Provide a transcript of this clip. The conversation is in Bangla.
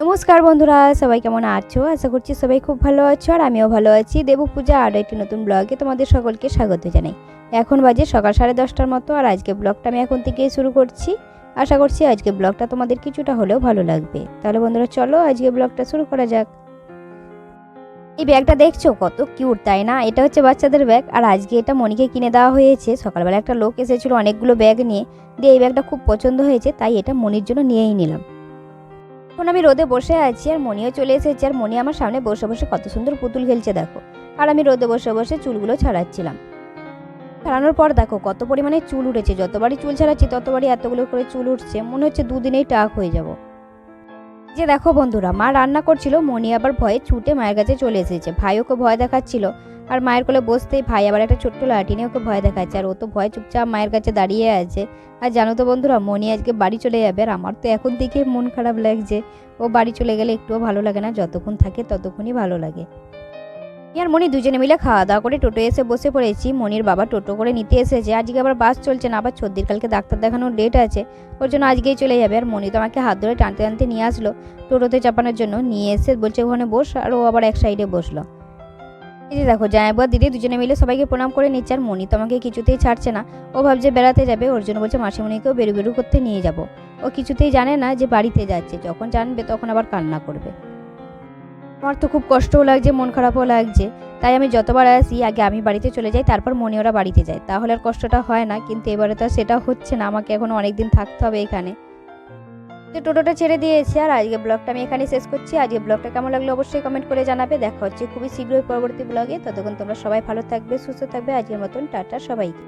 নমস্কার বন্ধুরা, সবাই কেমন আছো? আশা করছি সবাই খুব ভালো আছো আর আমিও ভালো আছি। দেবু পূজা আর একটি নতুন ব্লগে তোমাদের সকলকে স্বাগত জানাই। এখন বাজে সকাল সাড়ে দশটার মতো আর আজকে ব্লগটা আমি এখন থেকেই শুরু করছি। আশা করছি আজকে ব্লগটা তোমাদের কিছুটা হলেও ভালো লাগবে। তাহলে বন্ধুরা, চলো আজকে ব্লগটা শুরু করা যাক। এই ব্যাগটা দেখছ? কত কিউট, তাই না? এটা হচ্ছে বাচ্চাদের ব্যাগ। আর আজকে এটা মনিকে কিনে দেওয়া হয়েছে। সকালবেলা একটা লোক এসেছিল অনেকগুলো ব্যাগ নিয়ে। দিয়ে এই ব্যাগটা খুব পছন্দ হয়েছে, তাই এটা মনির জন্য নিয়েই নিলাম। এখন আমি রোদে বসে আছি আর মনিও চলে এসেছে আর মনি আমার সামনে বসে বসে কত সুন্দর পুতুল খেলছে, দেখো। আর আমি রোদে বসে বসে চুলগুলো ছাড়াচ্ছিলাম। ছাড়ানোর পর দেখো কত পরিমাণে চুল উঠেছে, যতবারই চুল ছাড়াচ্ছি ততবারই এতগুলো করে চুল উঠছে, মনে হচ্ছে দুদিনেই টাক হয়ে যাব। যে দেখো বন্ধুরা, মা রান্না করছিল, মনি আবার ভয়ে ছুটে মায়ের কাছে চলে এসেছে। ভাই ওকে ভয় দেখাচ্ছিল আর মায়ের কোলে বসতেই ভাই আবার একটা ছোট্ট লাঠি নিয়ে ওকে ভয় দেখাচ্ছে। আর ও তো ভয় চুপচাপ মায়ের কাছে দাঁড়িয়ে আছে। আর জানো তো বন্ধুরা, মনি আজকে বাড়ি চলে যাবে আর আমার তো এখন থেকে মন খারাপ লাগছে। ও বাড়ি চলে গেলে একটুও ভালো লাগে না, যতক্ষণ থাকে ততক্ষণই ভালো লাগে। আর মনি দুজনে মিলে খাওয়া দাওয়া করে টোটো এসে বসে পড়েছি। মনির বাবা টোটো করে নিতে এসেছে। আজকে আবার বাস চলছে না, আবার সর্দির কালকে ডাক্তার দেখানোর ডেট আছে। ওর জন্য আজকেই চলে যাবে। আর মনি তো আমাকে হাত ধরে টানতে টানতে নিয়ে আসলো। টোটোতে চাপানোর জন্য নিয়ে এসে বলছে, ওখানে বস। আর ও আবার এক সাইডে বসল। এই যে দেখো জামাইবুয়া দিদি দুজনে মিলে সবাইকে প্রণাম করে নিচ্ছে আর মনি তো আমাকে কিছুতেই ছাড়ছে না। ও ভাবছে বেড়াতে যাবে, ওর জন্য বলছে মাসিমণিকেও বেরু বেরু করতে নিয়ে যাব। ও কিছুতেই জানে না যে বাড়িতে যাচ্ছে, যখন জানবে তখন আবার কান্না করবে। আমার তো খুব কষ্টও লাগছে, মন খারাপও লাগছে। তাই আমি যতবার আসি, আগে আমি বাড়িতে চলে যাই, তারপর মনি ওরা বাড়িতে যায়। তাহলে আর কষ্টটা হয় না, কিন্তু এবারে তো সেটা হচ্ছে না, আমাকে এখন অনেক দিন থাকতে হবে এখানে। তো টোটোটা ছেড়ে দিয়েছি আর আজকে ব্লগটা আমি এখানে শেষ করছি। আজকে ব্লগটা কেমন লাগল অবশ্যই কমেন্ট করে জানাবে। দেখা হচ্ছে খুবই শীঘ্রই পরবর্তী ব্লগে ততক্ষণ তোমরা সবাই ভালো থাকবে, সুস্থ থাকবে। আজকের মতন টাটা সবাইকে।